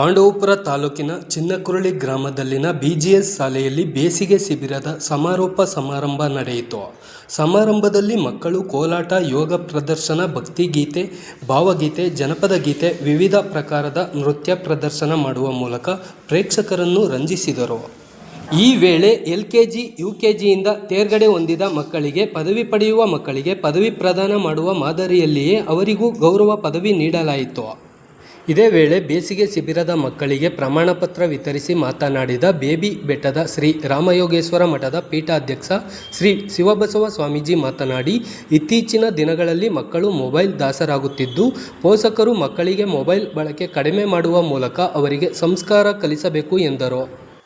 ಪಾಂಡವಪುರ ತಾಲೂಕಿನ ಚಿನ್ನಕುರಳಿ ಗ್ರಾಮದಲ್ಲಿನ ಬಿಜಿಎಸ್ ಶಾಲೆಯಲ್ಲಿ ಬೇಸಿಗೆ ಶಿಬಿರದ ಸಮಾರೋಪ ಸಮಾರಂಭ ನಡೆಯಿತು. ಸಮಾರಂಭದಲ್ಲಿ ಮಕ್ಕಳು ಕೋಲಾಟ, ಯೋಗ ಪ್ರದರ್ಶನ, ಭಕ್ತಿಗೀತೆ, ಭಾವಗೀತೆ, ಜನಪದ ಗೀತೆ, ವಿವಿಧ ಪ್ರಕಾರದ ನೃತ್ಯ ಪ್ರದರ್ಶನ ಮಾಡುವ ಮೂಲಕ ಪ್ರೇಕ್ಷಕರನ್ನು ರಂಜಿಸಿದರು. ಈ ವೇಳೆ L K G, U K ಜಿಯಿಂದ ತೇರ್ಗಡೆ ಹೊಂದಿದ ಮಕ್ಕಳಿಗೆ ಪದವಿ ಪಡೆಯುವ ಮಕ್ಕಳಿಗೆ ಪದವಿ ಪ್ರದಾನ ಮಾಡುವ ಮಾದರಿಯಲ್ಲಿಯೇ ಅವರಿಗೂ ಗೌರವ ಪದವಿ ನೀಡಲಾಯಿತು. ಇದೇ ವೇಳೆ ಬೇಸಿಗೆ ಶಿಬಿರದ ಮಕ್ಕಳಿಗೆ ಪ್ರಮಾಣಪತ್ರ ವಿತರಿಸಿ ಮಾತನಾಡಿದ ಬೇಬಿ ಬೆಟ್ಟದ ಶ್ರೀ ರಾಮಯೋಗೇಶ್ವರ ಮಠದ ಪೀಠಾಧ್ಯಕ್ಷ ಶ್ರೀ ಶಿವಬಸವ ಸ್ವಾಮೀಜಿ ಮಾತನಾಡಿ, ಇತ್ತೀಚಿನ ದಿನಗಳಲ್ಲಿ ಮಕ್ಕಳು ಮೊಬೈಲ್ ದಾಸರಾಗುತ್ತಿದ್ದು, ಪೋಷಕರು ಮಕ್ಕಳಿಗೆ ಮೊಬೈಲ್ ಬಳಕೆ ಕಡಿಮೆ ಮಾಡುವ ಮೂಲಕ ಅವರಿಗೆ ಸಂಸ್ಕಾರ ಕಲಿಸಬೇಕು ಎಂದರು.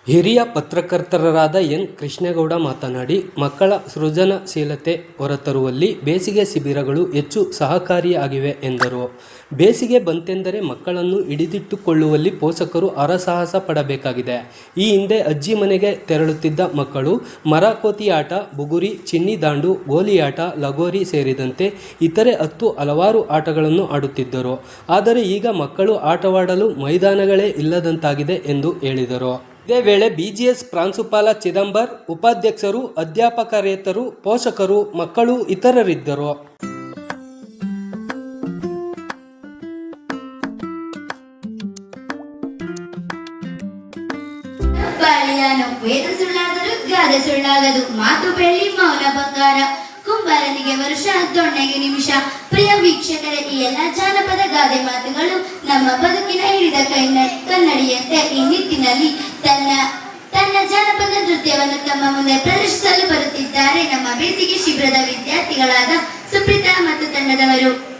ಹಿರಿಯ ಪತ್ರಕರ್ತರಾದ ಎನ್. ಕೃಷ್ಣೇಗೌಡ ಮಾತನಾಡಿ, ಮಕ್ಕಳ ಸೃಜನಶೀಲತೆ ಹೊರತರುವಲ್ಲಿ ಬೇಸಿಗೆ ಶಿಬಿರಗಳು ಹೆಚ್ಚು ಸಹಕಾರಿಯಾಗಿವೆ ಎಂದರು. ಬೇಸಿಗೆ ಬಂತೆಂದರೆ ಮಕ್ಕಳನ್ನು ಹಿಡಿದಿಟ್ಟುಕೊಳ್ಳುವಲ್ಲಿ ಪೋಷಕರು ಹರಸಾಹಸ ಪಡಬೇಕಾಗಿದೆ. ಈ ಹಿಂದೆ ಅಜ್ಜಿ ಮನೆಗೆ ತೆರಳುತ್ತಿದ್ದ ಮಕ್ಕಳು ಮರಕೋತಿ ಆಟ ಬುಗುರಿ, ಚಿನ್ನಿ ದಾಂಡು ಗೋಲಿ ಲಗೋರಿ ಸೇರಿದಂತೆ ಇತರೆ ಹತ್ತು ಹಲವಾರು ಆಟಗಳನ್ನು ಆಡುತ್ತಿದ್ದರು. ಆದರೆ ಈಗ ಮಕ್ಕಳು ಆಟವಾಡಲು ಮೈದಾನಗಳೇ ಇಲ್ಲದಂತಾಗಿದೆ ಎಂದು ಹೇಳಿದರು. ಇದೇ ವೇಳೆ ಬಿಜಿಎಸ್ ಪ್ರಾಂಶುಪಾಲ ಚಿದಂಬರ್, ಉಪಾಧ್ಯಕ್ಷರು ಅಧ್ಯಾಪಕರೇತರು ಪೋಷಕರು, ಮಕ್ಕಳು ಇತರರಿದ್ದರು. ಸುಳ್ಳಾದರೂ ಗಾದೆ ಸುಳ್ಳಾಗದು. ಮಾತು ಬೆಳ್ಳಿ ಮೌನ ಬಂಗಾರ. ಕುಂಬಾರನಿಗೆ ವರುಷ ದೊಣ್ಣೆಗೆ ನಿಮಿಷ. ಪ್ರಿಯ ವೀಕ್ಷಕರೇ, ಈ ಎಲ್ಲ ಜಾನಪದ ಗಾದೆ ಮಾತುಗಳು ನಮ್ಮ ಬದುಕಿನ ಹಿಡಿದ ಕೈನ ಕನ್ನಡಿಯಂತೆ ಈ ನಿಟ್ಟಿನಲ್ಲಿ ತನ್ನ ತನ್ನ ಜಾನಪದ ನೃತ್ಯವನ್ನು ತಮ್ಮ ಮುಂದೆ ಪ್ರದರ್ಶಿಸಲು ಬರುತ್ತಿದ್ದಾರೆ. ನಮ್ಮ ಬೇಸಿಗೆ ಶಿಬಿರದ ವಿದ್ಯಾರ್ಥಿಗಳಾದ ಸುಪ್ರೀತಾ ಮತ್ತು ತಂಡದವರು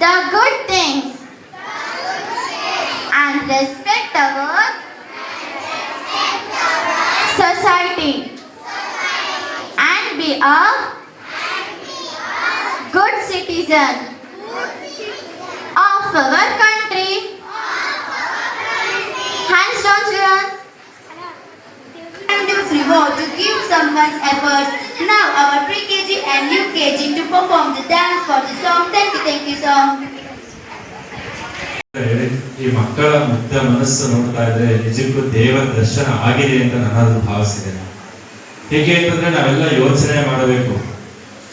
the good things, and respect our society and be a good citizen of our country. Reward to give someone's effort. Now our pre-KG and UKG to perform the dance for the song. Thank you, thank you, song. ಈ ಮಕ್ಕಳ ಮುಗ್ಧ ಮನಸ್ಸು ನೋಡ್ತಾ ಇದ್ರೆ ನಿಜಕ್ಕೂ ದೇವರ ದರ್ಶನ ಆಗಿದೆ ಅಂತ ನಾನು ಭಾವಿಸಿದ್ದೇನೆ ಹೇಗೆ ಅಂತಂದ್ರೆ ನಾವೆಲ್ಲ ಯೋಚನೆ ಮಾಡಬೇಕು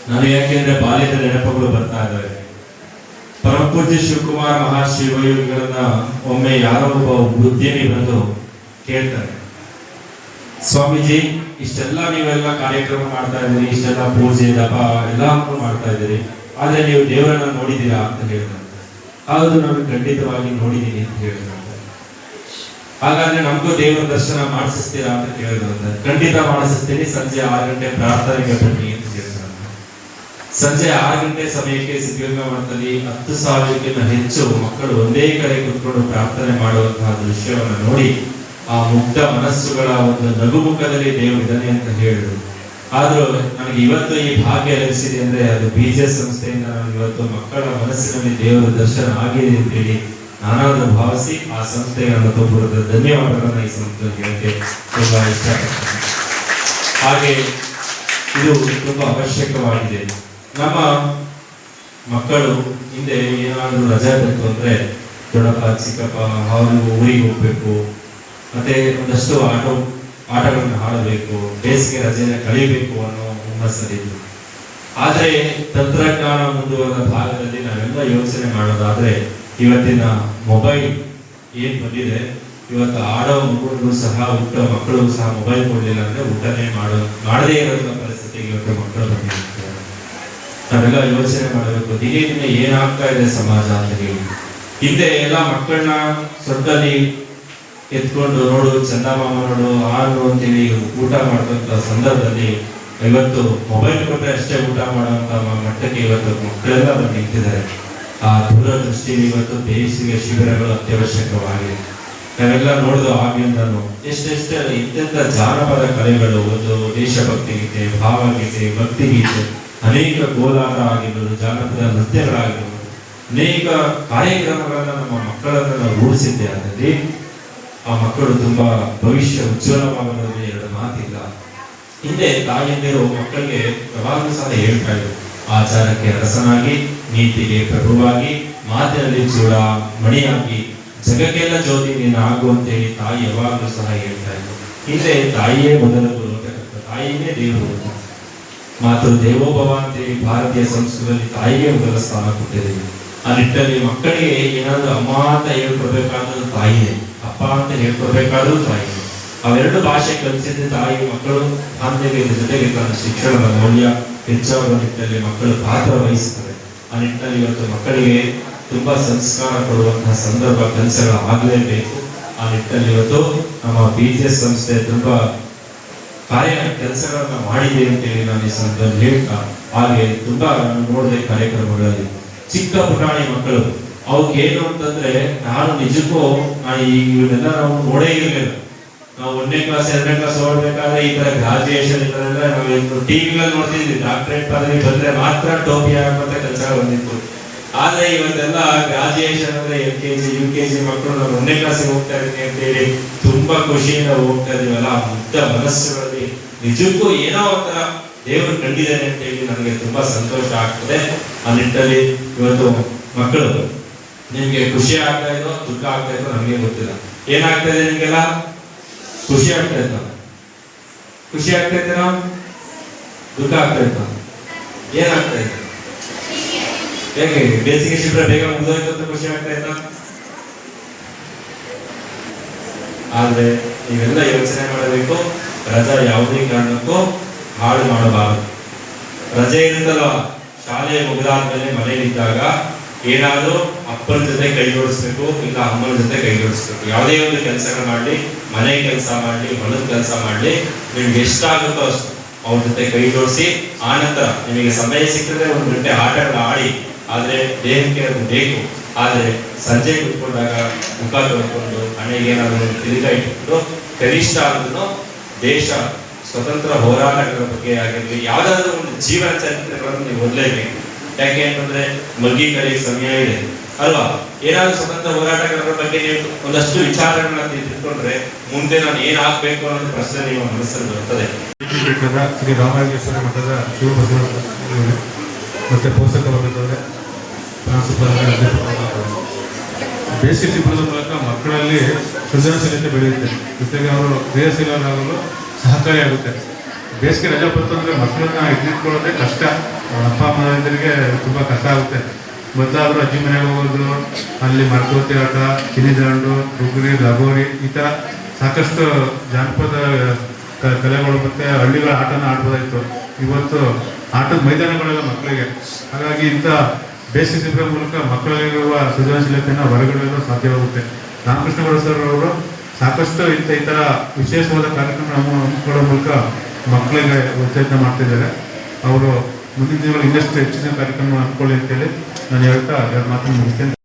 ನನಗೆ ಯಾಕೆಂದ್ರೆ ಬಾಲ್ಯದ ನೆನಪುಗಳು ಬರ್ತಾ ಇದ್ದಾವೆ ಪರಮಪೂಜ್ಯ ಶಿವಕುಮಾರ್ ಮಹಾಶಿವಯೋಗಿಗಳನ್ನ ಒಮ್ಮೆ ಯಾರೋ ಒಬ್ಬ ಉದ್ಯಮಿ ಬಂದು ಕೇಳ್ತಾರೆ ಸ್ವಾಮೀಜಿ, ಇಷ್ಟೆಲ್ಲ ನೀವೆಲ್ಲ ಕಾರ್ಯಕ್ರಮ ಮಾಡ್ತಾ ಇದ್ದೀರಿ, ಇಷ್ಟೆಲ್ಲ ಪೂಜೆ, ದಪ ಎಲ್ಲ ಮಾಡ್ತಾ ಇದ್ದೀರಿ. ಆದರೆ ನೀವು ದೇವರನ್ನ ನೋಡಿದ್ದೀರಾ ಅಂತ ಹೇಳಿದಂತೆ ಹೌದು, ನಾನು ಖಂಡಿತವಾಗಿ ನೋಡಿದ್ದೀನಿ ಅಂತ ಹೇಳಿದಂತೆ ಹಾಗಾದ್ರೆ ನಮಗೂ ದೇವರ ದರ್ಶನ ಮಾಡಿಸ್ತೀರಾ ಅಂತ ಕೇಳಿದ್ರಂತೆ ಖಂಡಿತ ಮಾಡಿಸ್ತೀನಿ. ಸಂಜೆ ಆರು ಗಂಟೆ ಪ್ರಾರ್ಥನೆಗೆ ಬನ್ನಿ ಅಂತ ಹೇಳಿದ್ರಂತೆ ಸಂಜೆ ಆರು ಗಂಟೆ ಸಮಯಕ್ಕೆ ಸಿದ್ಧಗಂಗಾ ಮಠದಲ್ಲಿ ಹತ್ತು ಸಾವಿರಕ್ಕಿಂತ ಹೆಚ್ಚು ಮಕ್ಕಳು ಒಂದೇ ಕಡೆ ಕುತ್ಕೊಂಡು ಪ್ರಾರ್ಥನೆ ಮಾಡುವಂತಹ ದೃಶ್ಯವನ್ನು ನೋಡಿ ಆ ಮುಕ್ತ ಮನಸ್ಸುಗಳ ಒಂದು ನಗುಮುಖದಲ್ಲಿ ದೇವರು ಇದ್ದಾನೆ ಅಂತ ಹೇಳಿದ್ರು. ಆದರೂ ನನಗೆ ಇವತ್ತು ಈ ಭಾಗ್ಯ ಲಭಿಸಿದೆ ಅಂದ್ರೆ ಅದು ಬೀಜ ಸಂಸ್ಥೆಯಿಂದ ನನಗೆ ಇವತ್ತು ಮಕ್ಕಳ ಮನಸ್ಸಿನಲ್ಲಿ ದೇವರ ದರ್ಶನ ಆಗಿದೆ ಅಂತೇಳಿ ನಾನಾದರೂ ಭಾವಿಸಿ ಆ ಸಂಸ್ಥೆಗೆ ನನ್ನ ಧನ್ಯವಾದಗಳನ್ನು ಈ ಸಂಸ್ಥೆ ಹೇಳಕ್ಕೆ ತುಂಬಾ ಇಷ್ಟಪಡ್ತೇನೆ. ಹಾಗೆ ಇದು ತುಂಬಾ ಅವಶ್ಯಕವಾಗಿದೆ. ನಮ್ಮ ಮಕ್ಕಳು ಹಿಂದೆ ಏನಾದರೂ ರಜಾ ಬಂತು ಅಂದ್ರೆ ದೊಡ್ಡಪ್ಪ, ಚಿಕ್ಕಪ್ಪ, ಅವರು ಊರಿಗೆ ಹೋಗ್ಬೇಕು ಮತ್ತೆ ಒಂದಷ್ಟು ಆಟ, ಆಟಗಳನ್ನು ಆಡಬೇಕು ಬೇಸಿಗೆ ರಜೆಯನ್ನು ಕಳೀಬೇಕು ಅನ್ನೋ ಹುಮ್ಮಸ್ಸಲ್ಲಿದ್ದು ಆದರೆ ತಂತ್ರಜ್ಞಾನ ಮುಂದುವರೆದ ಭಾಗದಲ್ಲಿ ನಾವೆಲ್ಲ ಯೋಚನೆ ಮಾಡೋದಾದ್ರೆ, ಇವತ್ತಿನ ಮೊಬೈಲ್ ಏನ್ ಬಂದಿದೆ, ಇವತ್ತು ಆಡೋ ಮಕ್ಕಳು ಸಹ, ಊಟ ಮಕ್ಕಳು ಸಹ ಮೊಬೈಲ್ ಕೊಡಲಿಲ್ಲ ಅಂದ್ರೆ ಊಟನೇ ಮಾಡೋ, ಮಾಡದೇ ಇರೋ ಪರಿಸ್ಥಿತಿಗೆ ಇವತ್ತು ಮಕ್ಕಳು ಬಂದಿರ್ತಾರೆ ನಾವೆಲ್ಲ ಯೋಚನೆ ಮಾಡಬೇಕು ದಿನೇ ದಿನೇ ಏನಾಗ್ತಾ ಇದೆ ಸಮಾಜ ಅಂತ ಹೇಳಿ. ಹಿಂದೆ ಎಲ್ಲ ಮಕ್ಕಳನ್ನ ಸೊಟ್ಟಲ್ಲಿ ಎತ್ಕೊಂಡು ನೋಡು ಚಂದಮಾಮ ನೋಡು ಆರು ಅಂತೇಳಿ ಊಟ ಮಾಡುವಂತ ಸಂದರ್ಭದಲ್ಲಿ ಇವತ್ತು ಮೊಬೈಲ್ ಕೊಟ್ಟರೆ ಅಷ್ಟೇ ಊಟ ಮಾಡುವಂತ ಮ- ಮಟ್ಟಕ್ಕೆ ಇವತ್ತು ಮಕ್ಕಳೆಲ್ಲ ಬಂದು ನಿಂತಿದ್ದಾರೆ. ಆ ದೂರದೃಷ್ಟಿಯಲ್ಲಿ ಇವತ್ತು ಬೇಸಿಗೆ ಶಿಬಿರಗಳು ಅತ್ಯವಶ್ಯಕವಾಗಿದೆ ನಾವೆಲ್ಲ ನೋಡಿದ ಆಗಿಂದನು ಎಷ್ಟೆಷ್ಟೇ ಇಂತೆಂಥ ಜಾನಪದ ಕಲೆಗಳು, ಒಂದು ದೇಶಭಕ್ತಿ ಗೀತೆ ಭಾವಗೀತೆ ಭಕ್ತಿ ಗೀತೆ, ಅನೇಕ ಕೋಲಾಟ ಆಗಿರ್ಬೋದು, ಜಾನಪದ ನೃತ್ಯಗಳಾಗಿರ್ಬೋದು, ಅನೇಕ ಕಾರ್ಯಕ್ರಮಗಳನ್ನ ನಮ್ಮ ಮಕ್ಕಳನ್ನ ರೂಢಿಸಿದ್ದೆ. ಅದರಲ್ಲಿ ಆ ಮಕ್ಕಳು ತುಂಬಾ ಭವಿಷ್ಯ ಉಜ್ವಲವಾಗುವುದರಲ್ಲಿ ಎರಡು ಮಾತಿಲ್ಲ. ಹಿಂದೆ ತಾಯಂದಿರು ಮಕ್ಕಳಿಗೆ ಯಾವಾಗಲೂ ಸಹ ಹೇಳ್ತಾ ಇದ್ರು, ಆಚಾರಕ್ಕೆ ರಸನಾಗಿ ನೀತಿಗೆ ಪ್ರಭುವಾಗಿ, ಮಾತಿನಲ್ಲಿ ಚೂಡ ಮಣಿಯಾಗಿ, ಜಗಕ್ಕೆಲ್ಲ ಜ್ಯೋತಿ ನೀನು ಆಗುವಂತೆ ತಾಯಿ ಯಾವಾಗಲೂ ಸಹ ಹೇಳ್ತಾ ಇದ್ರು. ಹಿಂದೆ ತಾಯಿಯೇ ಮೊದಲ ಗುರು ಅಂತ ತಾಯಿಯೇ ದೇವರು ಅಂತ. ಮಾತು ದೇವೋಭವ ಅಂತೇಳಿ ಭಾರತೀಯ ಸಂಸ್ಕೃತಿಯಲ್ಲಿ ತಾಯಿಗೆ ಮೊದಲ ಸ್ಥಾನ ಕೊಟ್ಟಿದ್ದೀವಿ ಆ ನಿಟ್ಟಿನಲ್ಲಿ ಮಕ್ಕಳಿಗೆ ಏನಾದರೂ ಅಮ್ಮ ಅಂತ ಹೇಳ್ಕೊಡ್ಬೇಕಾದ್ರೂ ತಾಯಿನೇ ಅಪ್ಪ ಅಂತ ಹೇಳ್ಕೊಡ್ಬೇಕಾದ್ರೂ ತಾಯಿ. ಅವೆರಡು ಭಾಷೆ ಕಲಿಸಿದ್ರೆ ತಾಯಿ ಮಕ್ಕಳು ಬಾಂಧವ್ಯದ ಜೊತೆಗೆ ತನ್ನ ಶಿಕ್ಷಣದ ಮೌಲ್ಯ ಹೆಚ್ಚಾಗುವ ನಿಟ್ಟಿನಲ್ಲಿ ಮಕ್ಕಳು ಪಾತ್ರ ವಹಿಸುತ್ತವೆ. ಆ ನಿಟ್ಟಿನಲ್ಲಿ ಇವತ್ತು ಮಕ್ಕಳಿಗೆ ತುಂಬಾ ಸಂಸ್ಕಾರ ಕೊಡುವಂತಹ ಸಂದರ್ಭ, ಕೆಲಸಗಳು ಆಗಲೇಬೇಕು. ಆ ನಿಟ್ಟಿನಲ್ಲಿ ಇವತ್ತು ನಮ್ಮ ಬಿ ಜಿ ಎಸ್ ಸಂಸ್ಥೆ ತುಂಬಾ ಕಾರ್ಯ ಕೆಲಸಗಳನ್ನ ಮಾಡಿದೆ ಅಂತೇಳಿ ನಾನು ಈ ಸಂದರ್ಭದಲ್ಲಿ ಹೇಳ್ತಾ, ಹಾಗೆ ತುಂಬಾ ನೋಡಿದೆ ಕಾರ್ಯಕ್ರಮಗಳಲ್ಲಿ. ಚಿಕ್ಕ ಪುಟಾಣಿ ಮಕ್ಕಳು ಏನು ಅಂತಂದ್ರೆ, ನಾನು ನಿಜಕ್ಕೂ ನಾನು ಇವನ್ನೆಲ್ಲ ನಾವು ನೋಡೇ ಇರಲಿಲ್ಲ. ನಾವು ಒಂದನೇ ಕ್ಲಾಸ್ ಎರಡನೇ ಕ್ಲಾಸ್ ಓಡ್ಬೇಕಾದ್ರೆ ಈ ತರ ಗ್ರಾಜುಯೇಷನ್ ಇದ್ರೆ ನಾವು ಟಿವಿಗಳಲ್ಲಿ ನೋಡ್ತಿದ್ವಿ. ಡಾಕ್ಟರೇಟ್ ಪದವಿ ಬಂದ್ರೆ ಮಾತ್ರ ಟೋಪಿ ಹಾಕುವಂತ ಕೆಲಸ ಬಂದಿತ್ತು. ಆದ್ರೆ ಇವತ್ತೆಲ್ಲ ಗ್ರಾಜುಯೇಷನ್ ಅಂದ್ರೆ L K G U K G ಮಕ್ಕಳು ನಾವು ಒಂದನೇ ಕ್ಲಾಸಿಗೆ ಹೋಗ್ತಾ ಇದ್ದೀನಿ ಅಂತ ಹೇಳಿ ತುಂಬಾ ಖುಷಿಯಿಂದ ಹೋಗ್ತಾ ಇದೀವಲ್ಲ ಆ ಮುಗ್ಧ ಮನಸ್ಸುಗಳಲ್ಲಿ ನಿಜಕ್ಕೂ ಏನೋ ಒಂಥರ ದೇವರು ಕಂಡಿದ್ದಾನೆ ಅಂತ ಹೇಳಿ ನನಗೆ ತುಂಬಾ ಸಂತೋಷ ಆಗ್ತದೆ. ಆ ನಿಟ್ಟಲ್ಲಿ ಇವತ್ತು ಮಕ್ಕಳು ನಿಮ್ಗೆ ಖುಷಿ ಆಗ್ತಾ ಇದೋ ದುಃಖ ಆಗ್ತಾ ಇದೋ ನಮಗೆ ಗೊತ್ತಿಲ್ಲ. ಏನಾಗ್ತಾ ಇದೆ ನಿಮ್ಗೆಲ್ಲ? ಖುಷಿ ಆಗ್ತಾ ಇತ್ತ ಖುಷಿ ಆಗ್ತಾ ಇದ್ದೀರಾ? ದುಃಖ ಆಗ್ತಾ ಇತ್ತ ಏನಾಗ್ತಾ ಇದೆ? ಹೇಗೆ? ಬೇಸಿಗೆ ಶಿಬಿರ ಬೇಗ ಮುಗಿದೋಯ್ತು ಅಂತ ಖುಷಿ ಆಗ್ತಾ ಇತ್ತ ಆದ್ರೆ ನೀವೆಲ್ಲ ಯೋಚನೆ ಮಾಡಬೇಕು, ರಜಾ ಯಾವುದೇ ಕಾರಣಕ್ಕೂ ಹಾಳು ಮಾಡಬಾರದು. ರಜೆ ಇರುತ್ತಲ್ವ? ಶಾಲೆ ಮುಗಿದಾದ್ಮೇಲೆ ಮನೆಯಲ್ಲಿದ್ದಾಗ ಏನಾದ್ರೂ ಅಪ್ಪನ ಜೊತೆ ಕೈ ಜೋಡಿಸ್ಬೇಕು, ಇಲ್ಲ ಅಮ್ಮನ ಜೊತೆ ಕೈ ಜೋಡಿಸ್ಬೇಕು. ಯಾವುದೇ ಒಂದು ಕೆಲಸಗಳು ಮಾಡಲಿ, ಮನೆ ಕೆಲಸ ಮಾಡಲಿ, ಹೊಲದ ಕೆಲಸ ಮಾಡಲಿ, ನಿಮ್ಗೆ ಎಷ್ಟಾಗುತ್ತೋ ಅಷ್ಟು ಅವ್ರ ಜೊತೆ ಕೈ ಜೋಡಿಸಿ ಆನಂತರ ನಿಮಗೆ ಸಮಯ ಸಿಕ್ಕಿದ್ರೆ ಒಂದು ಗಂಟೆ ಆಟಗಳು ಆಡಿ, ಆದರೆ ದೇಹಕ್ಕೆ ಅದು ಬೇಕು. ಆದರೆ ಸಂಜೆ ಕುತ್ಕೊಂಡಾಗ ಮುಖ ತೊಳ್ಕೊಂಡು, ಹಣೆಗೆ ಏನಾದರೂ ತಿರುಗಾ ಇಟ್ಕೊಂಡು ಕನಿಷ್ಠ ಆದ್ರೂ ದೇಶ ಸ್ವತಂತ್ರ ಹೋರಾಟಗಳ ಬಗ್ಗೆ ಆಗಿರಲಿ, ಯಾವುದಾದ್ರೂ ಒಂದು ಜೀವನ ಚರಿತ್ರೆಗಳನ್ನು ನೀವು ಓದಲೇಬೇಕು. ಯಾಕೆ ಅಂತಂದ್ರೆ, ಮಗ್ಗಿ ಕಲಿಗೆ ಸಮಯ ಇದೆ. ಅಲ್ವಾ? ಏನಾದ್ರು ಸ್ವತಂತ್ರ ಹೋರಾಟಗಾರರ ಬಗ್ಗೆ ನೀವು ಒಂದಷ್ಟು ವಿಚಾರಗಳನ್ನ ತಿಳ್ಕೊಂಡ್ರೆ ಮುಂದೆ ನಾನು ಏನಾಗ್ಬೇಕು ಅನ್ನೋ ಪ್ರಶ್ನೆ ನಿಮ್ಮ ಮನಸ್ಸಲ್ಲಿ ಬರ್ತದೆ. ಶ್ರೀ ರಾಮಲಿಂಗೇಶ್ವರ ಮಠದ ಮತ್ತೆ ಪೋಷಕ ವರ್ಗದವರೇ. ಬೇಸಿಗೆ ಶಿಬಿರದ ಮೂಲಕ ಮಕ್ಕಳಲ್ಲಿ ಸೃಜನಶೀಲತೆ ಬೆಳೆಯುತ್ತೆ. ಜೊತೆಗೆ ಅವರು ಕ್ರಿಯಾಶೀಲರಾಗಲು ಸಹಕಾರಿಯಾಗುತ್ತೆ ಬೇಸಿಗೆ ರಜೆ ಬಂತು ಅಂದರೆ ಮಕ್ಕಳನ್ನ ಹಿಡಿದುಕೊಳ್ಳೋದೇ ಕಷ್ಟ. ಅಪ್ಪ ಅಮ್ಮಂದಿರಿಗೆ ತುಂಬ ಕಷ್ಟ ಆಗುತ್ತೆ. ಮೊದಲಾದರೂ ಅಜ್ಜಿ ಮನೆಗೆ ಹೋಗೋದು, ಅಲ್ಲಿ ಮರಕೋತಿ ಆಟ ಕಿನಿದಾಂಡು ರುಗುರಿ ಲಗೋರಿ ಈ ಥರ ಸಾಕಷ್ಟು ಜಾನಪದ ಕಲೆಗಳು ಮತ್ತು ಹಳ್ಳಿಗಳ ಆಟನ ಆಡ್ಬೋದಾಯಿತು. ಇವತ್ತು ಆಟದ ಮೈದಾನಗಳೆಲ್ಲ ಮಕ್ಕಳಿಗೆ. ಹಾಗಾಗಿ ಇಂಥ ಬೇಸಿಕ್ ಇದ್ರ ಮೂಲಕ ಮಕ್ಕಳಲ್ಲಿರುವ ಸೃಜನಶೀಲತೆಯನ್ನು ಹೊರಗಡೆಯಲು ಸಾಧ್ಯವಾಗುತ್ತೆ. ರಾಮಕೃಷ್ಣ ಸರ್ ಅವರು ಸಾಕಷ್ಟು ಇಂಥ ಈ ಥರ ವಿಶೇಷವಾದ ಕಾರ್ಯಕ್ರಮ ಹಮ್ಮಿಕೊಳ್ಳೋ ಮೂಲಕ ಮಕ್ಕಳಿಗೆ ಉತ್ತೇಜನ ಮಾಡ್ತಿದ್ದಾರೆ. ಅವರು ಮುಂದಿನ ದಿನಗಳು ಇನ್ನಷ್ಟು ಹೆಚ್ಚಿನ ಕಾರ್ಯಕ್ರಮ ಹಮ್ಮಿಕೊಳ್ಳಿ ಅಂತೇಳಿ ನಾನು ಹೇಳ್ತಾ ಎರಡು ಮಾತನ್ನು ಮುಗಿಸ್ತೇನೆ